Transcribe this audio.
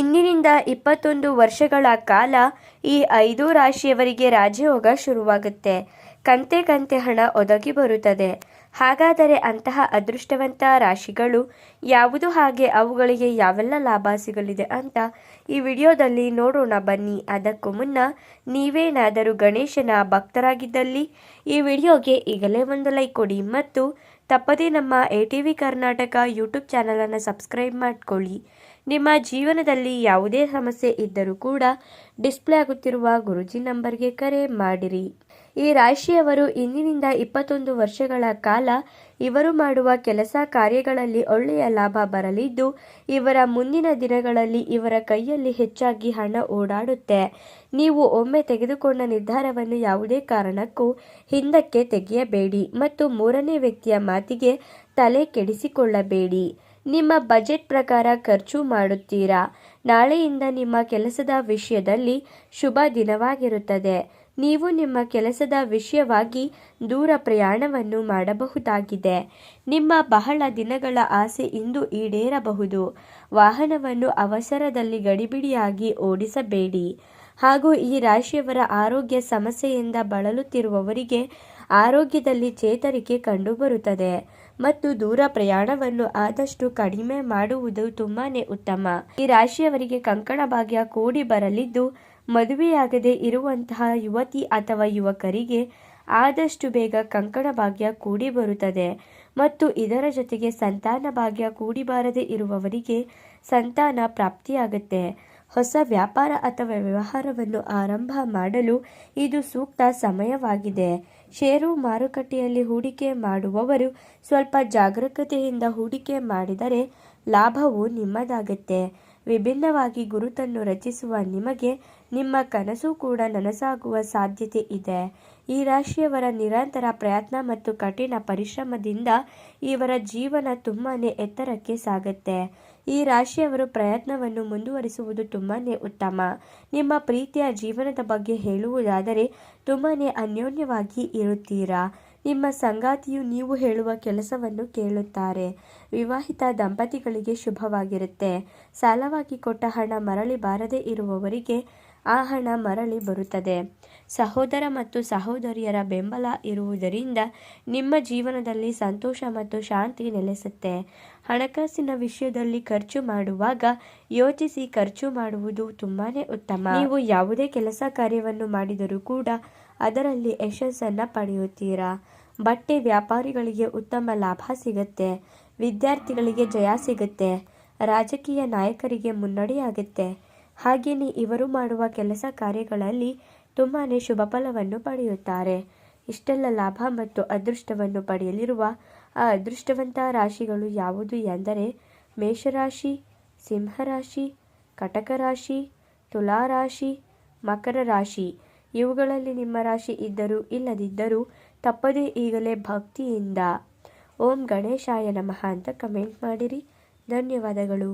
ಇಂದಿನಿಂದ ಇಪ್ಪತ್ತೊಂದು ವರ್ಷಗಳ ಕಾಲ ಈ ಐದು ರಾಶಿಯವರಿಗೆ ರಾಜಯೋಗ ಶುರುವಾಗುತ್ತೆ. ಕಂತೆ ಕಂತೆ ಹಣ ಒದಗಿ ಬರುತ್ತದೆ. ಹಾಗಾದರೆ ಅಂತಹ ಅದೃಷ್ಟವಂತ ರಾಶಿಗಳು ಯಾವುದು ಹಾಗೆ ಅವುಗಳಿಗೆ ಯಾವೆಲ್ಲ ಲಾಭ ಸಿಗಲಿದೆ ಅಂತ ಈ ವಿಡಿಯೋದಲ್ಲಿ ನೋಡೋಣ ಬನ್ನಿ. ಅದಕ್ಕೂ ಮುನ್ನ ನೀವೇನಾದರೂ ಗಣೇಶನ ಭಕ್ತರಾಗಿದ್ದಲ್ಲಿ ಈ ವಿಡಿಯೋಗೆ ಈಗಲೇ ಒಂದು ಲೈಕ್ ಕೊಡಿ ಮತ್ತು ತಪ್ಪದೇ ನಮ್ಮ A T V Karnataka YouTube ಚಾನಲನ್ನು ಸಬ್ಸ್ಕ್ರೈಬ್ ಮಾಡಿಕೊಳ್ಳಿ. ನಿಮ್ಮ ಜೀವನದಲ್ಲಿ ಯಾವುದೇ ಸಮಸ್ಯೆ ಇದ್ದರೂ ಕೂಡ ಡಿಸ್ಪ್ಲೇ ಆಗುತ್ತಿರುವ ಗುರುಜಿ ನಂಬರ್ಗೆ ಕರೆ ಮಾಡಿರಿ. ಈ ರಾಶಿಯವರು ಇಂದಿನಿಂದ ಇಪ್ಪತ್ತೊಂದು ವರ್ಷಗಳ ಕಾಲ ಇವರು ಮಾಡುವ ಕೆಲಸ ಕಾರ್ಯಗಳಲ್ಲಿ ಒಳ್ಳೆಯ ಲಾಭ ಬರಲಿದ್ದು, ಇವರ ಮುಂದಿನ ದಿನಗಳಲ್ಲಿ ಇವರ ಕೈಯಲ್ಲಿ ಹೆಚ್ಚಾಗಿ ಹಣ ಓಡಾಡುತ್ತೆ. ನೀವು ಒಮ್ಮೆ ತೆಗೆದುಕೊಂಡ ನಿರ್ಧಾರವನ್ನು ಯಾವುದೇ ಕಾರಣಕ್ಕೂ ಹಿಂದಕ್ಕೆ ತೆಗೆಯಬೇಡಿ ಮತ್ತು ಮೂರನೇ ವ್ಯಕ್ತಿಯ ಮಾತಿಗೆ ತಲೆ ಕೆಡಿಸಿಕೊಳ್ಳಬೇಡಿ. ನಿಮ್ಮ ಬಜೆಟ್ ಪ್ರಕಾರ ಖರ್ಚು ಮಾಡುತ್ತೀರಾ? ನಾಳೆಯಿಂದ ನಿಮ್ಮ ಕೆಲಸದ ವಿಷಯದಲ್ಲಿ ಶುಭ ದಿನವಾಗಿರುತ್ತದೆ. ನೀವು ನಿಮ್ಮ ಕೆಲಸದ ವಿಷಯವಾಗಿ ದೂರ ಪ್ರಯಾಣವನ್ನು ಮಾಡಬಹುದಾಗಿದೆ. ನಿಮ್ಮ ಬಹಳ ದಿನಗಳ ಆಸೆ ಇಂದು ಈಡೇರಬಹುದು. ವಾಹನವನ್ನು ಅವಸರದಲ್ಲಿ ಗಡಿಬಿಡಿಯಾಗಿ ಓಡಿಸಬೇಡಿ. ಹಾಗೂ ಈ ರಾಶಿಯವರ ಆರೋಗ್ಯ ಸಮಸ್ಯೆಯಿಂದ ಬಳಲುತ್ತಿರುವವರಿಗೆ ಆರೋಗ್ಯದಲ್ಲಿ ಚೇತರಿಕೆ ಕಂಡುಬರುತ್ತದೆ. ಮತ್ತು ದೂರ ಪ್ರಯಾಣವನ್ನು ಆದಷ್ಟು ಕಡಿಮೆ ಮಾಡುವುದು ತುಂಬಾನೇ ಉತ್ತಮ. ಈ ರಾಶಿಯವರಿಗೆ ಕಂಕಣ ಭಾಗ್ಯ ಕೂಡಿ ಬರಲಿದ್ದು, ಮದುವೆಯಾಗದೆ ಇರುವಂತಹ ಯುವತಿ ಅಥವಾ ಯುವಕರಿಗೆ ಆದಷ್ಟು ಬೇಗ ಕಂಕಣ ಭಾಗ್ಯ ಕೂಡಿ ಬರುತ್ತದೆ. ಮತ್ತು ಇದರ ಜೊತೆಗೆ ಸಂತಾನ ಭಾಗ್ಯ ಕೂಡಿ ಬಾರದೆ ಇರುವವರಿಗೆ ಸಂತಾನ ಪ್ರಾಪ್ತಿಯಾಗುತ್ತೆ. ಹೊಸ ವ್ಯಾಪಾರ ಅಥವಾ ವ್ಯವಹಾರವನ್ನು ಆರಂಭ ಮಾಡಲು ಇದು ಸೂಕ್ತ ಸಮಯವಾಗಿದೆ. ಷೇರು ಮಾರುಕಟ್ಟೆಯಲ್ಲಿ ಹೂಡಿಕೆ ಮಾಡುವವರು ಸ್ವಲ್ಪ ಜಾಗರೂಕತೆಯಿಂದ ಹೂಡಿಕೆ ಮಾಡಿದರೆ ಲಾಭವು ನಿಮ್ಮದಾಗುತ್ತೆ. ವಿಭಿನ್ನವಾಗಿ ಗುರುತನ್ನು ರಚಿಸುವ ನಿಮಗೆ ನಿಮ್ಮ ಕನಸು ಕೂಡ ನನಸಾಗುವ ಸಾಧ್ಯತೆ ಇದೆ. ಈ ರಾಶಿಯವರ ನಿರಂತರ ಪ್ರಯತ್ನ ಮತ್ತು ಕಠಿಣ ಪರಿಶ್ರಮದಿಂದ ಇವರ ಜೀವನ ತುಂಬಾ ಎತ್ತರಕ್ಕೆ ಸಾಗುತ್ತೆ. ಈ ರಾಶಿಯವರು ಪ್ರಯತ್ನವನ್ನು ಮುಂದುವರಿಸುವುದು ತುಂಬಾ ಉತ್ತಮ. ನಿಮ್ಮ ಪ್ರೀತಿಯ ಜೀವನದ ಬಗ್ಗೆ ಹೇಳುವುದಾದರೆ ತುಂಬಾ ಅನ್ಯೋನ್ಯವಾಗಿ ಇರುತ್ತೀರಾ? ನಿಮ್ಮ ಸಂಗಾತಿಯು ನೀವು ಹೇಳುವ ಕೆಲಸವನ್ನು ಕೇಳುತ್ತಾರೆ. ವಿವಾಹಿತ ದಂಪತಿಗಳಿಗೆ ಶುಭವಾಗಿರುತ್ತೆ. ಸಾಲವಾಗಿ ಕೊಟ್ಟ ಹಣ ಮರಳಿ ಬಾರದೇ ಇರುವವರಿಗೆ ಆ ಹಣ ಮರಳಿ ಬರುತ್ತದೆ. ಸಹೋದರ ಮತ್ತು ಸಹೋದರಿಯರ ಬೆಂಬಲ ಇರುವುದರಿಂದ ನಿಮ್ಮ ಜೀವನದಲ್ಲಿ ಸಂತೋಷ ಮತ್ತು ಶಾಂತಿ ನೆಲೆಸುತ್ತೆ. ಹಣಕಾಸಿನ ವಿಷಯದಲ್ಲಿ ಖರ್ಚು ಮಾಡುವಾಗ ಯೋಚಿಸಿ ಖರ್ಚು ಮಾಡುವುದು ತುಂಬಾನೇ ಉತ್ತಮ. ನೀವು ಯಾವುದೇ ಕೆಲಸ ಕಾರ್ಯವನ್ನು ಮಾಡಿದರೂ ಕೂಡ ಅದರಲ್ಲಿ ಯಶಸ್ಸನ್ನು ಪಡೆಯುತ್ತೀರಾ? ಬಟ್ಟೆ ವ್ಯಾಪಾರಿಗಳಿಗೆ ಉತ್ತಮ ಲಾಭ ಸಿಗುತ್ತೆ, ವಿದ್ಯಾರ್ಥಿಗಳಿಗೆ ಜಯ ಸಿಗುತ್ತೆ, ರಾಜಕೀಯ ನಾಯಕರಿಗೆ ಮುನ್ನಡೆಯಾಗುತ್ತೆ. ಹಾಗೆಯೇ ಇವರು ಮಾಡುವ ಕೆಲಸ ಕಾರ್ಯಗಳಲ್ಲಿ ತುಂಬಾ ಶುಭ ಫಲವನ್ನು ಪಡೆಯುತ್ತಾರೆ. ಇಷ್ಟೆಲ್ಲ ಲಾಭ ಮತ್ತು ಅದೃಷ್ಟವನ್ನು ಪಡೆಯಲಿರುವ ಆ ಅದೃಷ್ಟವಂತ ರಾಶಿಗಳು ಯಾವುದು ಎಂದರೆ ಮೇಷರಾಶಿ, ಸಿಂಹರಾಶಿ ಕಟಕ ರಾಶಿ ತುಲಾರಾಶಿ ಮಕರ ರಾಶಿ ಇವುಗಳಲ್ಲಿ ನಿಮ್ಮ ರಾಶಿ ಇದ್ದರೂ ಇಲ್ಲದಿದ್ದರೂ ತಪ್ಪದೇ ಈಗಲೇ ಭಕ್ತಿಯಿಂದ. ಓಂ ಗಣೇಶಾಯ ನಮಃ ಅಂತ ಕಮೆಂಟ್ ಮಾಡಿರಿ. ಧನ್ಯವಾದಗಳು.